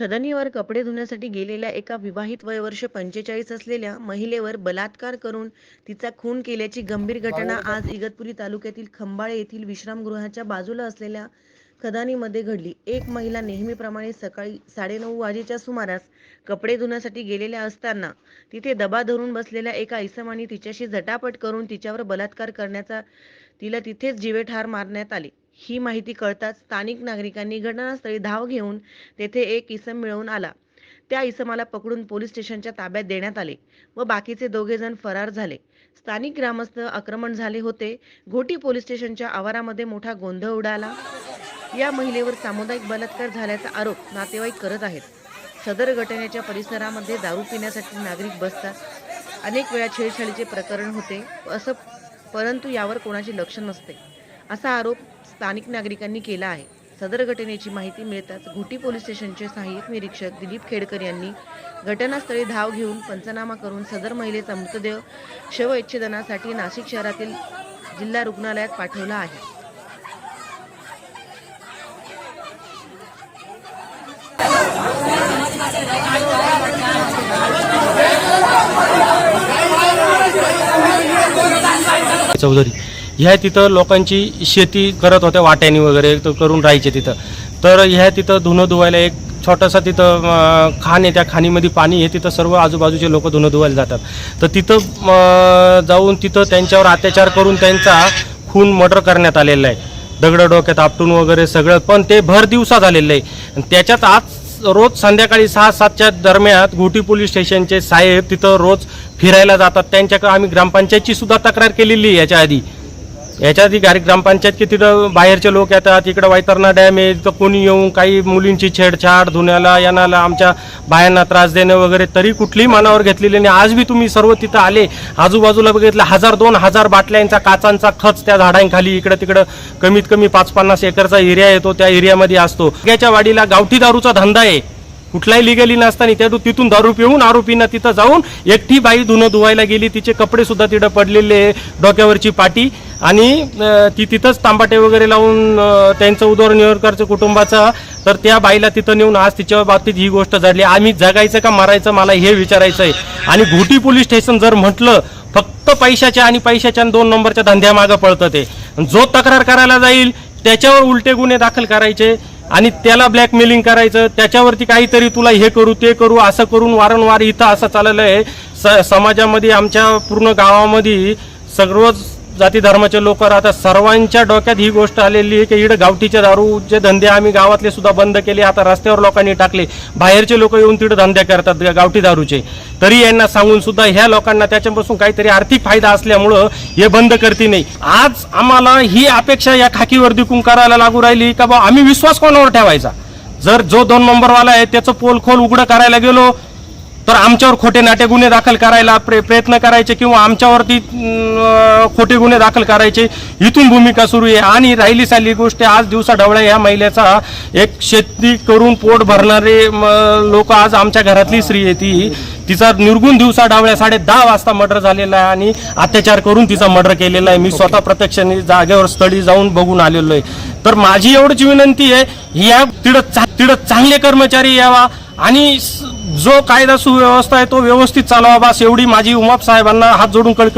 खदनीवर कपडे धुण्यासाठी गेलेल्या एका विवाहित वयवर्ष पंचेचाळीस असलेल्या महिलेवर बलात्कार करून तिचा खून केल्याची गंभीर घटना आज इगतपुरी तालुक्यातील खंबाळे येथील विश्रामगृहाच्या बाजूला असलेल्या खदानीमध्ये घडली. एक महिला नेहमीप्रमाणे सकाळी साडेनऊ वाजेच्या सुमारास कपडे धुण्यासाठी गेलेल्या असताना तिथे दबा धरून बसलेल्या एका इसमाने तिच्याशी झटापट करून तिच्यावर बलात्कार करण्याचा तिला तिथेच जीवे ठार मारण्यात आले. ही माहिती कळताच स्थानिक नागरिकांनी घटनास्थळी धाव घेऊन तेथे एक इसम मिळवून आला. त्या इसमाला पकडून पोलीस स्टेशनच्या ताब्यात देण्यात आले व बाकीचे दोघे जण फरार झाले. स्थानिक ग्रामस्थ आक्रमण झाले होते. घोटी पोलीस स्टेशनच्या आवारामध्ये मोठा गोंधळ उडाला. या महिलेवर सामुदायिक बलात्कार झाल्याचा आरोप नातेवाईक करत आहेत. सदर घटनेच्या परिसरामध्ये दारू पिण्यासाठी नागरिक बसतात. अनेक वेळा छेडछाडीचे प्रकरण होते. असं परंतु यावर कोणाचे लक्ष नसते. असा आरोप स्थानिक नागरिकांनी केला आहे. सदर घटनेची माहिती मिळताच घोटी पोलीस स्टेशनचे सहाय्यक निरीक्षक दिलीप खेडकर यांनी घटनास्थळी धाव घेऊन पंचनामा करून सदर महिलेचा मृतदेह शवविच्छेदनासाठी नाशिक शहरातील जिल्हा रुग्णालयात पाठवला आहे. चौधरी ह्या तिथं लोकांची शेती करत होत्या वाट्यानी वगैरे तर करून राहायचे तिथं. तर ह्या तिथं धुणं धुवायला एक छोटासा तिथं खाण आहे त्या खाणीमध्ये पाणी आहे तिथं सर्व आजूबाजूचे लोक धुणं धुवायला जातात. तर तिथं जाऊन तिथं त्यांच्यावर अत्याचार करून त्यांचा खून मर्डर करण्यात आलेला आहे. दगड डोक्यात आपटून वगैरे सगळं पण ते भर दिवसा झालेलं आहे. त्याच्यात आज रोज संध्याकाळी सहा सातच्या दरम्यान घोटी पोलीस स्टेशनचे साहेब तिथं रोज फिरायला जातात. त्यांच्याकडे आम्ही ग्रामपंचायतची सुद्धा तक्रार केलेली आहे याच्या आधी. याच्यात ही गाडी ग्रामपंचायत की तिथं बाहेरचे लोक येतात इकडं वैतरणा डॅम आहे तिथं कोणी येऊन काही मुलींची छेडछाड धुण्याला येण्याला आमच्या बायांना त्रास देणं वगैरे तरी कुठलीही मनावर घेतलेली नाही. आज बी तुम्ही सर्व तिथं आले आजूबाजूला बघितलं हजार दोन हजार बाटल्यांचा काचांचा खच त्या झाडांखाली इकडं तिकडं कमीत कमी पाच पन्नास एकरचा एरिया येतो त्या एरियामध्ये असतो. याच्या वाडीला गावठी दारूचा धंदा आहे. कुठलाही लिगली नसताना त्या तिथून दारू पिऊन आरोपींना तिथं जाऊन एकटी बाई धुणं धुवायला गेली तिचे कपडे सुद्धा तिथं पडलेले आहे, डोक्यावरची पाटी. आणि ती तिथंच तांबाटे वगैरे लावून त्यांचं उदरनिर्वाह करचं कुटुंबाचा तर त्या बाईला तिथं नेऊन आज तिच्या बाबतीत ही गोष्ट झाली. आम्ही जगायचं का मारायचं मला हे विचारायचं आहे. आणि घोटी पोलीस स्टेशन जर म्हटलं फक्त पैशाच्या आणि पैशाच्या दोन नंबरच्या धंद्यामागं पळतं ते. जो तक्रार करायला जाईल त्याच्यावर उलटे गुन्हे दाखल करायचे आणि त्याला ब्लॅकमेलिंग करायचं. त्याच्यावरती काहीतरी तुला हे करू ते करू असं करून वारंवार इथं असं चाललं आहे स समाजामध्ये आमच्या पूर्ण गावामध्ये सर्वच जाती धर्माचे लोक राहतात. सर्वांच्या डोक्यात ही गोष्ट आलेली आहे की इकडे गावठीचे दारूचे धंदे आम्ही गावातले सुद्धा बंद केले आता रस्त्यावर लोकांनी टाकले. बाहेरचे लोक येऊन तिकडे धंदे करतात गावठी दारूचे. तरी यांना सांगून सुद्धा ह्या लोकांना त्याच्यापासून काहीतरी आर्थिक फायदा असल्यामुळं हे बंद करते नाही. आज आम्हाला ही अपेक्षा या खाकीवर दिकून करायला लागू राहिली का बा आम्ही विश्वास कोणावर ठेवायचा? जर जो दोन नंबरवाला आहे त्याचं पोल खोल उघडं करायला गेलो तर आमच्यावर खोटे नाटे गुन्हे दाखल करायला प्रे प्रयत्न करायचे किंवा आमच्यावरती खोटे गुन्हे दाखल करायचे इथून भूमिका सुरू आहे. आणि राहिली साली गोष्ट आज दिवसा ढवळ्या या महिलेचा एक शेती करून पोट भरणारे लोक आज आमच्या घरातली स्त्री आहे ती. तिचा निर्गुण दिवसा डावळ्या साडे दहा वाजता मर्डर झालेला आहे आणि अत्याचार करून तिचा मर्डर केलेला आहे. मी स्वतः प्रत्यक्षाने जागेवर स्थळी जाऊन बघून आलेलो आहे. तर माझी एवढीच विनंती आहे या तिथं चा- तिथं चांगले कर्मचारी यावा आणि जो कायदा सुव्यवस्था आहे तो व्यवस्थित चालावा बस. एवढी माझी उमाप साहेबांना हात जोडून कळ